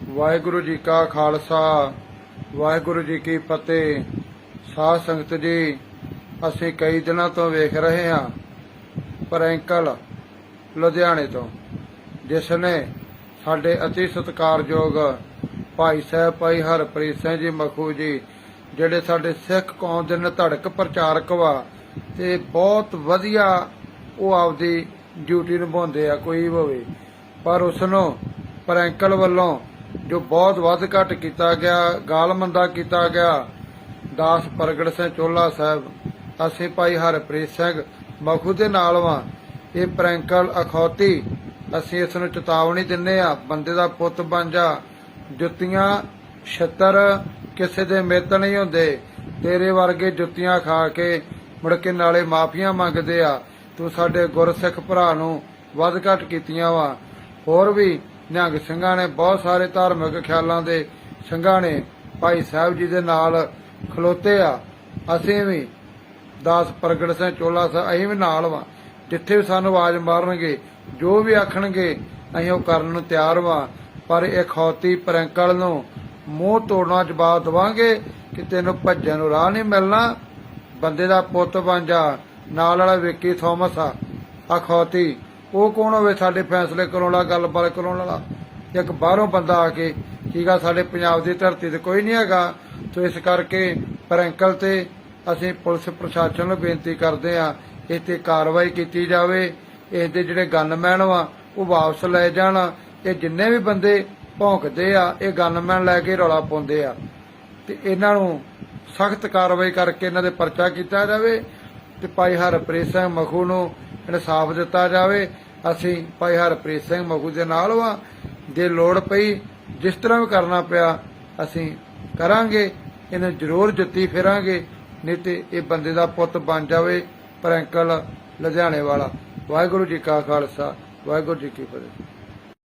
ਵਾਹਿਗੁਰੂ ਜੀ ਕਾ ਖਾਲਸਾ, ਵਾਹਿਗੁਰੂ ਜੀ ਕੀ ਫਤਿਹ। ਸਾਧ ਸੰਗਤ ਜੀ, ਅਸੀਂ ਕਈ ਦਿਨਾਂ ਤੋਂ ਵੇਖ ਰਹੇ ਹਾਂ ਪ੍ਰੈਂਕਲ ਲੁਧਿਆਣੇ ਤੋਂ, ਜਿਸ ਨੇ ਸਾਡੇ ਅਤੀ ਸਤਿਕਾਰਯੋਗ ਭਾਈ ਸਾਹਿਬ, ਭਾਈ ਹਰਪ੍ਰੀਤ ਸਿੰਘ ਜੀ, ਮਖੂ ਜੀ, ਜਿਹੜੇ ਸਾਡੇ ਸਿੱਖ ਕੌਮ ਦੇ ਨਿਧੜਕ ਪ੍ਰਚਾਰਕ ਵਾ, ਤੇ ਬਹੁਤ ਵਧੀਆ ਉਹ ਆਪਦੀ ਡਿਊਟੀ ਨਿਭਾਉਂਦੇ ਆ, ਕੋਈ ਹੋਵੇ। ਪਰ ਉਸ ਨੂੰ ਪ੍ਰੈਂਕਲ ਵੱਲੋਂ ਜੋ ਬਹੁਤ ਵੱਧ ਘੱਟ ਕੀਤਾ ਗਿਆ, ਗਾਲਮੰਦਾ ਕੀਤਾ ਗਿਆ। ਦਾਸ ਪ੍ਰਗਟ ਸਿੰਘ ਚੋਲਾ ਸਾਹਿਬ, ਅਸੀਂ ਭਾਈ ਹਰਪ੍ਰੀਤ ਸਿੰਘ ਮਖੂ ਦੇ ਨਾਲ ਵਾਂ। ਇਹ ਪ੍ਰੈਂਕਲ ਅਖੌਤੀ, ਅਸੀਂ ਇਸ ਨੂੰ ਚੇਤਾਵਨੀ ਦਿੰਨੇ ਆ ਬੰਦੇ ਦਾ ਪੁੱਤ ਬਣ ਜਾ। ਜੁੱਤੀਆਂ ਛੱਤਰ ਕਿਸੇ ਦੇ ਮਿੱਤ ਨਹੀਂ ਹੁੰਦੇ। ਤੇਰੇ ਵਰਗੇ ਜੁੱਤੀਆਂ ਖਾ ਕੇ ਮੁੜ ਕੇ ਨਾਲੇ ਮਾਫੀਆਂ ਮੰਗਦੇ ਆ। ਤੂੰ ਸਾਡੇ ਗੁਰਸਿੱਖ ਭਰਾ ਨੂੰ ਵੱਧ ਘੱਟ ਕੀਤੀਆਂ ਵਾ। ਹੋਰ ਵੀ ਨਿਹੰਗ ਸਿੰਘਾਂ ਨੇ ਬਹੁਤ ਸਾਰੇ ਧਾਰਮਿਕ ਖਿਆਲਾਂ ਦੇ ਸਿੰਘਾਂ ਨੇ ਭਾਈ ਸਾਹਿਬ ਜੀ ਦੇ ਨਾਲ ਖਲੋਤੇ ਆ। ਅਸੀਂ ਵੀ ਦਾਸ ਪ੍ਰਗਟ ਸਿੰਘ ਚੋਲਾ ਸਾਹਿਬ, ਅਸੀਂ ਵੀ ਨਾਲ ਵਾਂ। ਜਿੱਥੇ ਵੀ ਸਾਨੂੰ ਆਵਾਜ਼ ਮਾਰਨਗੇ, ਜੋ ਵੀ ਆਖਣਗੇ, ਅਸੀਂ ਉਹ ਕਰਨ ਨੂੰ ਤਿਆਰ ਵਾਂ। ਪਰ ਇਹ ਖੌਤੀ ਪ੍ਰੈਂਕਲ ਨੂੰ ਮੂੰਹ ਤੋੜਨਾ ਜਵਾਬ ਦਵਾਂਗੇ ਕਿ ਤੈਨੂੰ ਭੱਜਣ ਨੂੰ ਰਾਹ ਨਹੀਂ ਮਿਲਣਾ। ਬੰਦੇ ਦਾ ਪੁੱਤ ਬਣ ਜਾ। ਨਾਲ ਵਾਲਾ ਵਿੱਕੀ ਥੋਮਸ ਆ। ਅਖੌਤੀ ਉਹ ਕੌਣ ਹੋਵੇ ਸਾਡੇ ਫੈਸਲੇ ਕਰਾਉਣ ਵਾਲਾ, ਗੱਲਬਾਤ ਕਰਾਉਣ ਵਾਲਾ? ਇੱਕ ਬਾਹਰੋਂ ਬੰਦਾ ਆ ਕੇ ਠੀਕਾ ਸਾਡੇ ਪੰਜਾਬ ਦੀ ਧਰਤੀ ਤੇ ਕੋਈ ਨਹੀਂ ਹੈਗਾ। ਸੋ ਇਸ ਕਰਕੇ ਪ੍ਰੈਂਕਲ ਤੇ ਅਸੀਂ ਪੁਲਿਸ ਪ੍ਰਸ਼ਾਸਨ ਨੂੰ ਬੇਨਤੀ ਕਰਦੇ ਆ ਇਹ ਤੇ ਕਾਰਵਾਈ ਕੀਤੀ ਜਾਵੇ। ਇਸ ਦੇ ਜਿਹੜੇ ਗਨਮੈਨ ਵਾ, ਉਹ ਵਾਪਸ ਲੈ ਜਾਣ। ਇਹ ਜਿੰਨੇ ਵੀ ਬੰਦੇ ਭੌਂਕਦੇ ਆ, ਇਹ ਗਨਮੈਨ ਲੈ ਕੇ ਰੌਲਾ ਪਾਉਂਦੇ ਆ। ਤੇ ਇਹਨਾਂ ਨੂੰ ਸਖਤ ਕਾਰਵਾਈ ਕਰਕੇ ਇਹਨਾਂ ਦੇ ਪਰਚਾ ਕੀਤਾ ਜਾਵੇ। ਤੇ ਭਾਈ ਹਰਪ੍ਰੀਤ ਸਿੰਘ ਮਖੂ ਨੂੰ ਇਨਸਾਫ ਦਿੱਤਾ ਜਾਵੇ। ਅਸੀਂ ਭਾਈ ਹਰਪ੍ਰੀਤ ਸਿੰਘ ਮਗੂ ਦੇ ਨਾਲ ਵਾਂ। ਜੇ ਲੋੜ ਪਈ, ਜਿਸ ਤਰ੍ਹਾਂ ਵੀ ਕਰਨਾ ਪਿਆ, ਅਸੀਂ ਕਰਾਂਗੇ। ਇਹਨੂੰ ਜ਼ਰੂਰ ਜੁੱਤੀ ਫੇਰਾਂਗੇ, ਨਹੀਂ ਤੇ ਇਹ ਬੰਦੇ ਦਾ ਪੁੱਤ ਬਣ ਜਾਵੇ ਪਰ ਅੰਕਲ ਲੁਧਿਆਣੇ ਵਾਲਾ। ਵਾਹਿਗੁਰੂ ਜੀ ਕਾ ਖਾਲਸਾ, ਵਾਹਿਗੁਰੂ ਜੀ ਕੀ ਫਤਿਹ।